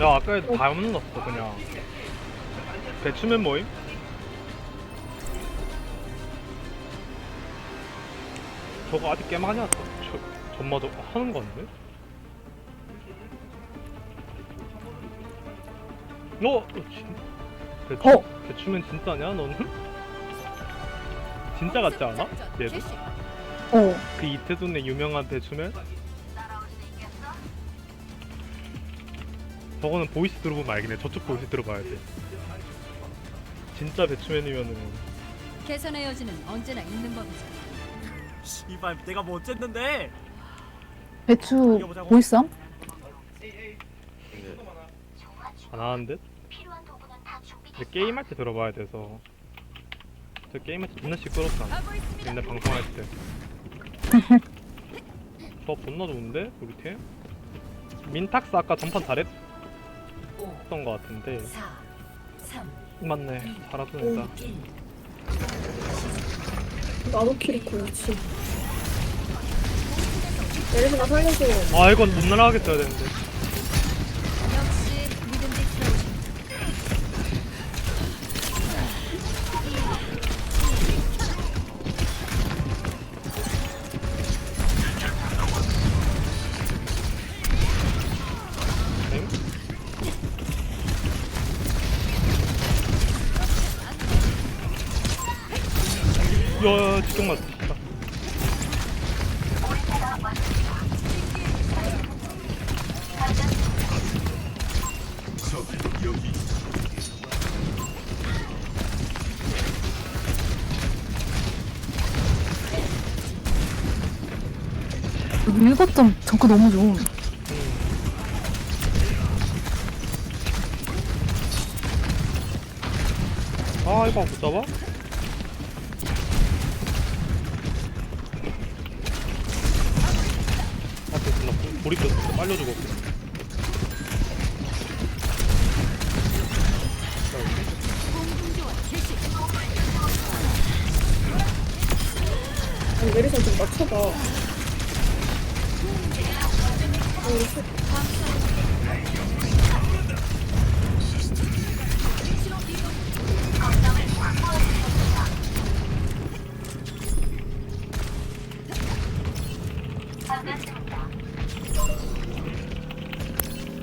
야 아까 다 없었어 그냥 배추면 뭐임? 저거 아직 꽤 많이 왔어 저, 전마저 하는 거 같네? 어? 어, 진... 배추, 어? 배추면 진짜냐 너는? 진짜 같지 않아? 얘도? 어. 그 이태순의 유명한 배추면? 저거는 보이스 들어보면 알겠네 저쪽 보이스 들어봐야 돼 진짜 배추맨이면은 개선의 여지는 언제나 있는 법이죠. 씨발 내가 뭐 어쨌는데 배추. 보이스함? 안 하는 듯? 근데 게임할 때 들어봐야 돼서 저 게임할 때 존나 가고 있습니다. 옛날 방송할 때 저 존나 좋은데? 우리 팀? 민탁스 아까 전판 잘했 던거 같은데. 4, 3, 맞네. 애다. 1. 나도 키리코 그렇지. 내리스나 살려줘. 아 이건 못 날아가겠어야 되는데 일거점 저거 너무 좋음. 아 이거 못 잡아? 아 됐구나 보리 뼈 빨려 죽었고 아니 내리스나 좀 맞춰봐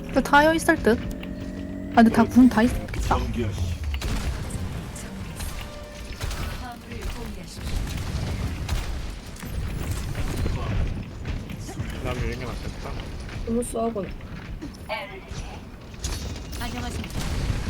근데 다여 있을 듯. 아 근데 다군다 있겠다. 다음에 여행이 맞겠다 너무 쏘아본 안녕하십니까.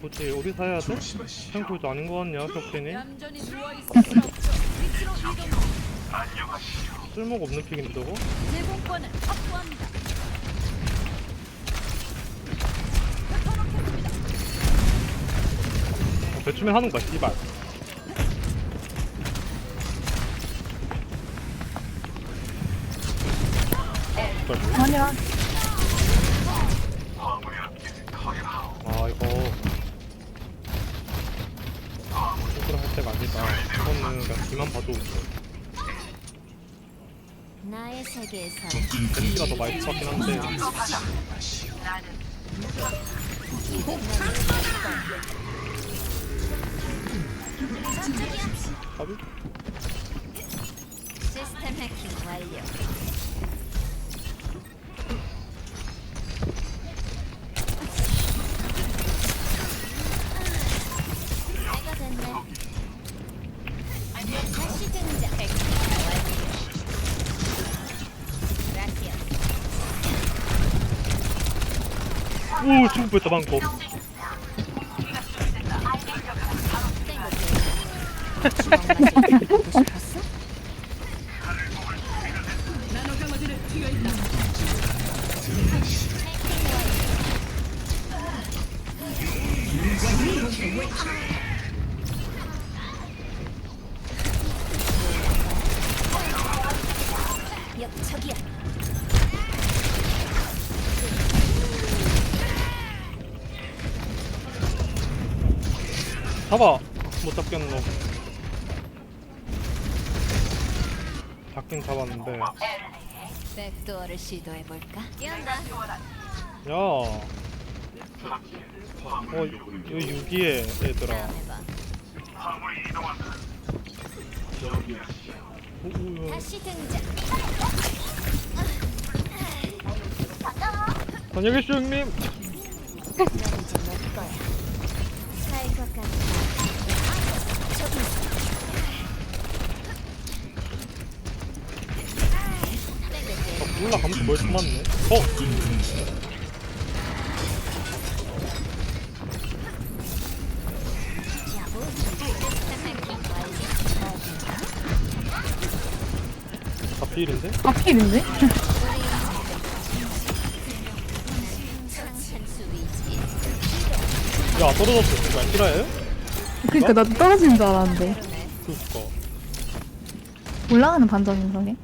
굳이 어디 사야 돼? 탱커 이제 아닌 거 같냐. 위치로 이동. 쓸모가 없는 픽인데 저거? 어, 배추맨 하는 거야 씨발? 아니야. 이거는 그냥 뒤만 봐도 나의 세계에서 벤치가 더것 같긴 한데 가비? 시스템 해킹 완료. 오 죽을 뻔했다 방금 잡아! 못 잡겠노. 잡긴 잡았는데. 야, 백도어를 시도해 볼까? 어, 이거 유기해, 얘들아. 다음에 봐. 오, 오, 오. 다시 등장. 안녕히 계십시오, 형님. 넌 이제 몰라, 감기 멀좀 맞네. 어! 다 필인데? 아 필인데? 야, 떨어졌어. 이거 안 싫어해요? 그니까 나도 떨어지는 줄 알았는데. 그니까. 올라가는 반전 인성에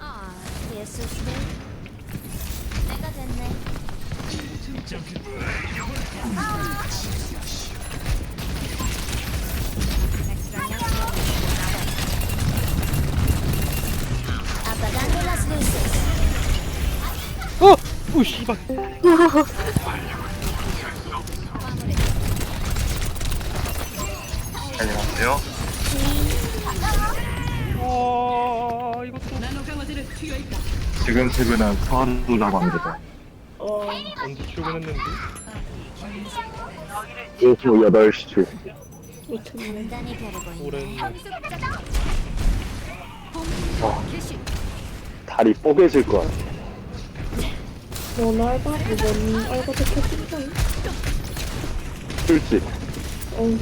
아. 내가 됐네. 어! 오, 씨발. 안녕하세요. 아, 이것도. 지금 퇴근한 서한우라고 합니다. 어, 언제 출근했는지. 오후 8시 출. 미쳤네. 단단히 벼르고 오랜. 있네. 아, 다리 뽀개질 것 같아. 넌 알바? 이번 알바 대표 팀장? 술집. 어우,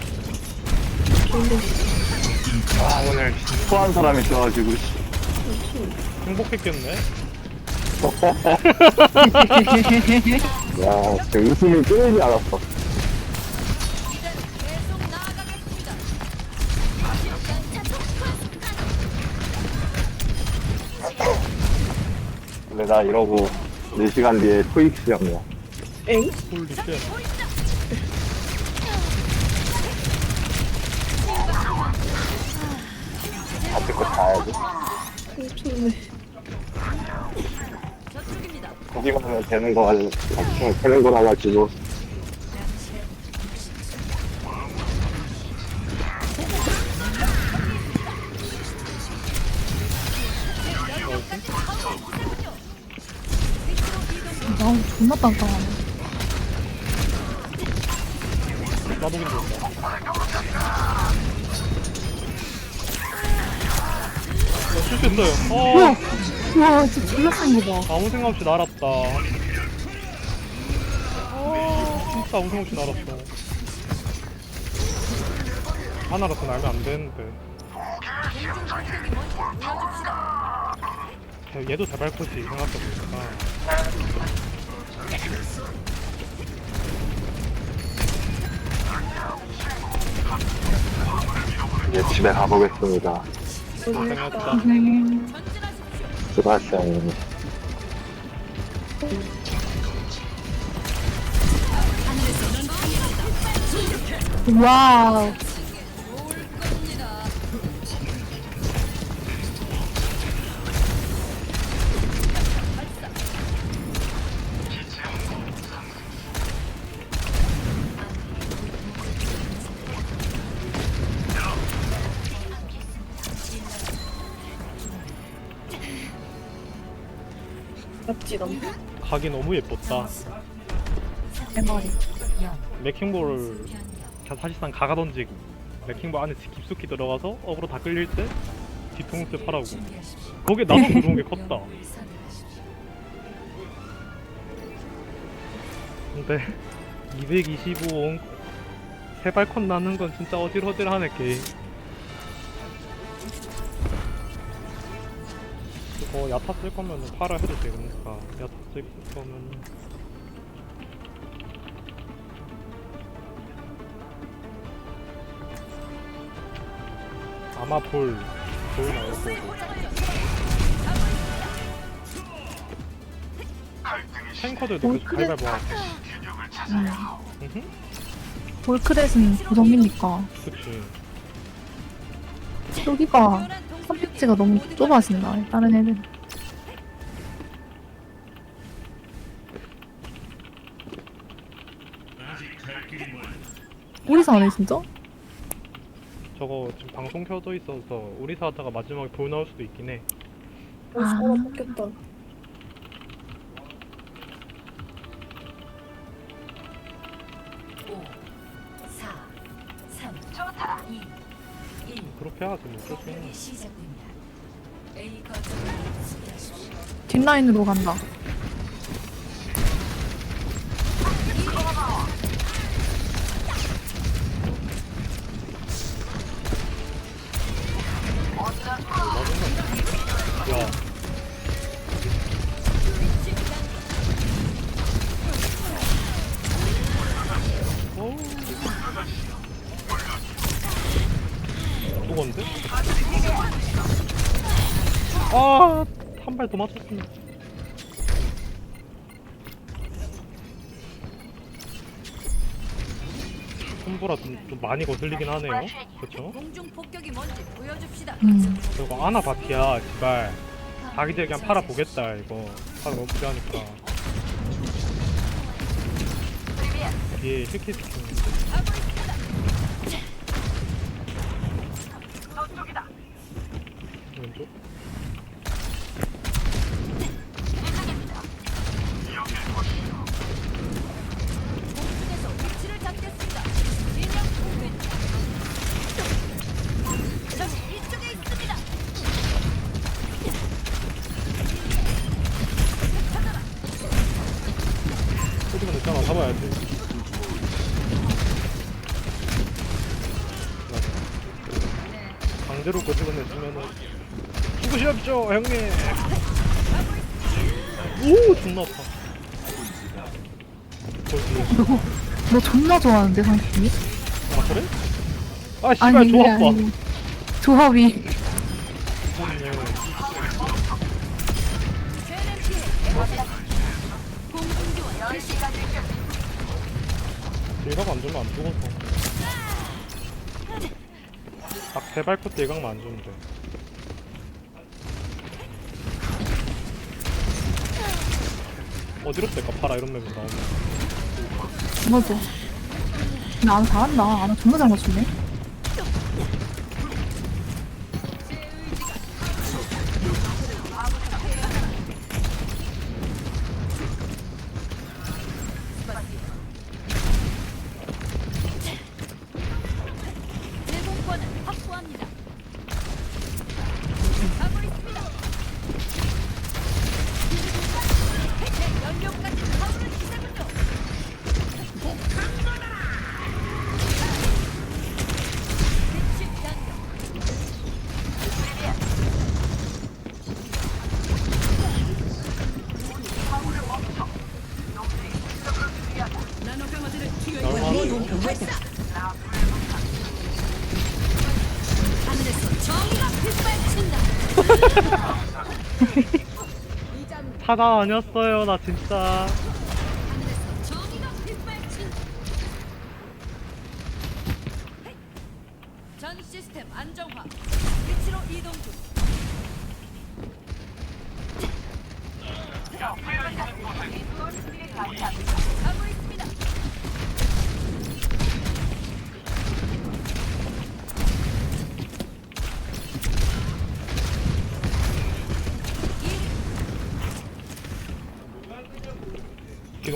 근데 아, 오늘 토한 사람이 있어가지고. 씨. 행복했겠네. 야, 진짜 웃음이 끊이지 않았어. 근데 나 이러고 4시간 뒤에 토익 시험이야. 엥? 홀리 쉣. 앞에 거 가야지. 미쳤네. 거기만 하면 되는 거 가지고, 되는 거라 가지고. 존나 나도 힘들다. 어, 실수했어요. 우와 어, 우와 진짜 졸라 센거 봐 아무 생각 없이 날았다. 어, 진짜 아무 생각 없이 날았어. 하나라서 날면 안 되는데. 야, 얘도 제발 코지 생각해보니까. 이제 집에 가보겠습니다. 고생했다. 음. 수고하셨어요. 와우 맞지, 남. 각이 너무 예뻤다. 대머리 맥킹볼을 그냥 사실상 가가 던지고 맥킹볼 안에 깊숙이 들어가서 어그로 다 끌릴 때 뒤통수 파라고 거기에 나도 들어온 게 컸다 근데 225원 세 발콘 나는 건 진짜 어질어질하네 게임 이거 야타 쓸 거면 팔아 해도 되니까 야타 쓸 거면 아마 볼, 볼 나올 거고. 탱커들도 계속 볼크레- 갈갈 모아. 음. 음흠, 볼크렛은 고정이니까. 그치. 여기가 선택지가 너무 좁아진다 다른 애들 우리 사네 진짜? 저거 지금 방송 켜져 있어서 우리 사다가 마지막에 볼 나올 수도 있긴 해 어, 사람 먹겠다. 어쩔 수 없네 뒷라인으로 간다 한 발 더 맞췄습니다. 손보라 좀, 좀 많이 거슬리긴 하네요. 그쵸? 공중 폭격이 뭔지 보여줍시다. 음. 그리고 아나바티야, 제발. 자기들 그냥 팔아보겠다, 이거. 팔아 너무 필요하니까. 뒤에 힐킷 시키는데. 죽으시옵쇼, 형님! 오, 존나 아파. 거기. 너 존나 좋아하는데 상식이? 아, 그래? 아, 씨발, 조합 봐. 조합이. 일각 안 주면 안 죽어서. 딱 대발코 때 일각만 안 주면 돼. 어디로 뺄까? 파라 이런 맵이 나오면. 맞아 근데 아나 잘한다 아나 존나 잘 맞추네 타다 아니었어요, 나 진짜. 전 시스템 안정화. 위치로 이동 중.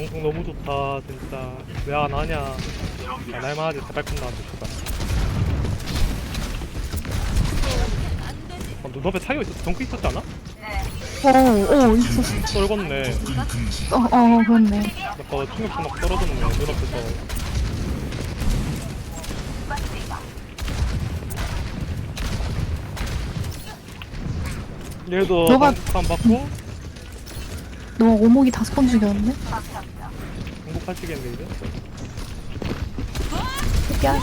기동성 너무 좋다, 진짜. 왜 안 하냐. 아, 날만하지, 대발코 나왔는데. 안 되지. 아, 눈앞에 타이어 있었, 덩크 있었지 않아? 어어 있었어 떨궜네. 어, 어 그렇네 아까 충격도 막 떨어졌네, 눈앞에서. 얘도 너가- 안 받고 너 오목이 다섯 번 죽였는데? 공복하시겠네 이제. 야.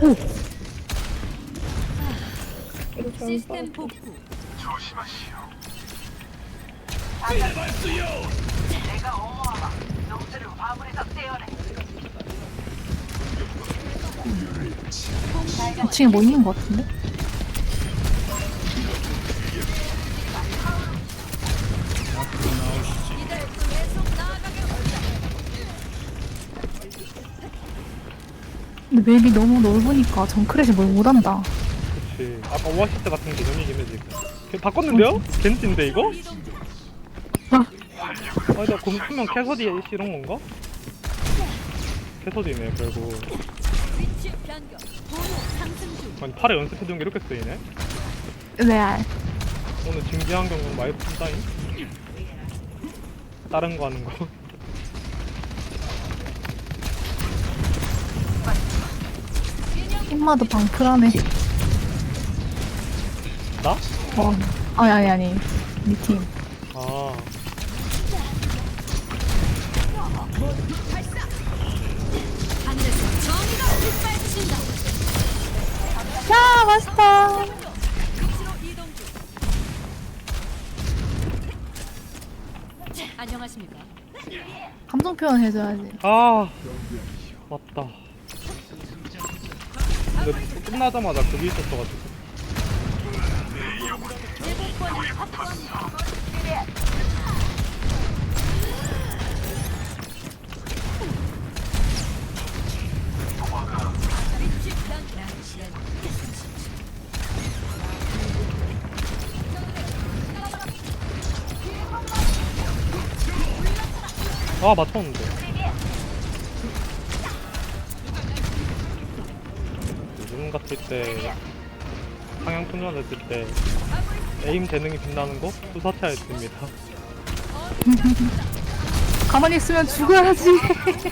오! 시스템 봐. 복구. 층에 뭐 있는 것 같은데? 근데 맵이 너무 넓으니까 정크렛이 뭘 못한다. 그치. 아까 오아시스 같은 개념이긴 해 지금. 걔 바꿨는데요? 겐지인데 이거? 중. 아니 나 공수면 캐서디 이런 건가? 캐서디네 결국. 아니 팔에 연습해둔 게 이렇게 쓰이네? 레알. 오늘 진기한 경우 많이 푼다잉? 다른 거 하는 거. 힘마도 방풀하네. 나? 어. 아니, 아니, 아니. 니 팀. 아. 야, 맛있다. 안녕하십니까. 감정 표현 해줘야지. 아. 맞다. 근데 끝나자마자 그게 있었어가지고. 아 맞췄는데. 같을 때 상향 훈련했을 때 에임 재능이 빛나는 거 수사차였습니다. 가만히 있으면 죽어야지. 혹시